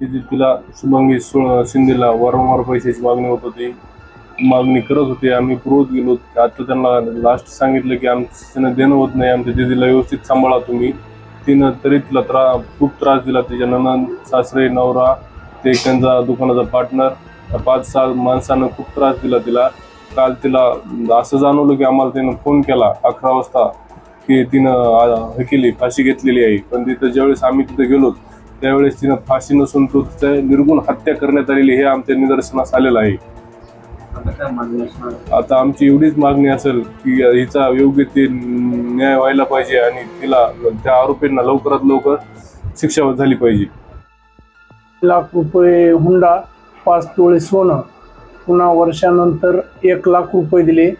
तिथे तिला शुभांगी सो शिंदेला वारंवार पैशाची मागणी होत होती. मागणी करत होते. आम्ही पुरवत गेलो. आता त्यांना लास्ट सांगितलं की आमचं देणं होत नाही. आमच्या दिदीला व्यवस्थित सांभाळा तुम्ही. तिनं तरी तिला त्रा खूप त्रास दिला. तिच्या ननंद सासरे नवरा ते त्यांचा दुकानाचा पार्टनर पाच सहा माणसानं खूप त्रास दिला तिला. काल तिला असं जाणवलं की आम्हाला तिनं फोन केला अकरा वाजता की तिनं हे केली फाशी घेतलेली आहे. पण तिथं ज्यावेळेस आम्ही तिथं गेलो त्यावेळेस तिनं फाशी नसून तो तिचा निर्गुण हत्या करण्यात आलेली हे आमच्या निदर्शनास आलेलं आहे. आता आमची एवढीच मागणी असेल की हिचा योग्य ते न्याय व्हायला पाहिजे आणि तिला त्या आरोपींना लवकरात लवकर शिक्षा झाली पाहिजे. लाख रुपये हुंडा पाच तोळे सोनं पुन्हा वर्षानंतर एक लाख रुपये दिले.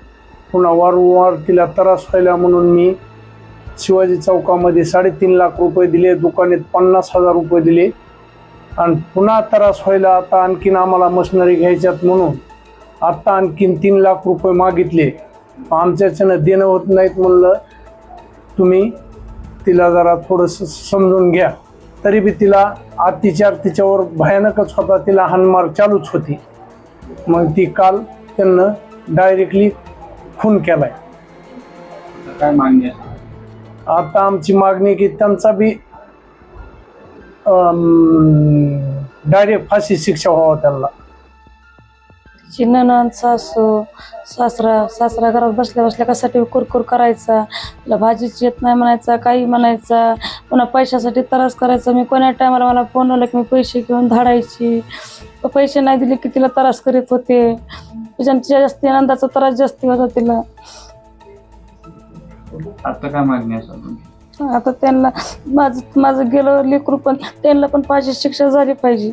पुन्हा वारंवार तिला त्रास व्हायला म्हणून मी शिवाजी चौकामध्ये साडेतीन लाख रुपये दिले दुकानेत पन्नास हजार रुपये दिले. आणि पुन्हा त्रास व्हायला आता आणखीन आम्हाला मशिनरी घ्यायच्यात म्हणून आत्ता आणखीन तीन लाख रुपये मागितले. आमच्याच्यानं देणं होत नाहीत म्हणलं. तुम्ही तिला जरा थोडंसं समजून घ्या. तरी बी तिला अतिचार तिच्यावर भयानकच होता. तिला हानमार चालूच होती. मग ती काल त्यांना डायरेक्टली खून केलाय. काय मागणी आता आमची मागणी की त्यांचा बी डायरेक्ट फाशी शिक्षा व्हावा त्यांना. तिची नणंद सासू सासरा सासरा घरात बसल्या बसल्या कशासाठी कुरकुर करायचा? तिला भाजीच येत नाही म्हणायचा काही म्हणायचा. पुन्हा पैशासाठी त्रास करायचा. मी कोण्या टायमाला मला फोन आला की मी पैसे घेऊन धाडायची? पैसे नाही दिले की तिला त्रास करीत होते. तिच्या जास्ती आनंदाचा त्रास जास्ती होता तिला. आता काय मागणी तुमची? आता त्यांना माझं माझं गेलं लेकरू पण त्यांना पण पाहिजे शिक्षा झाली पाहिजे.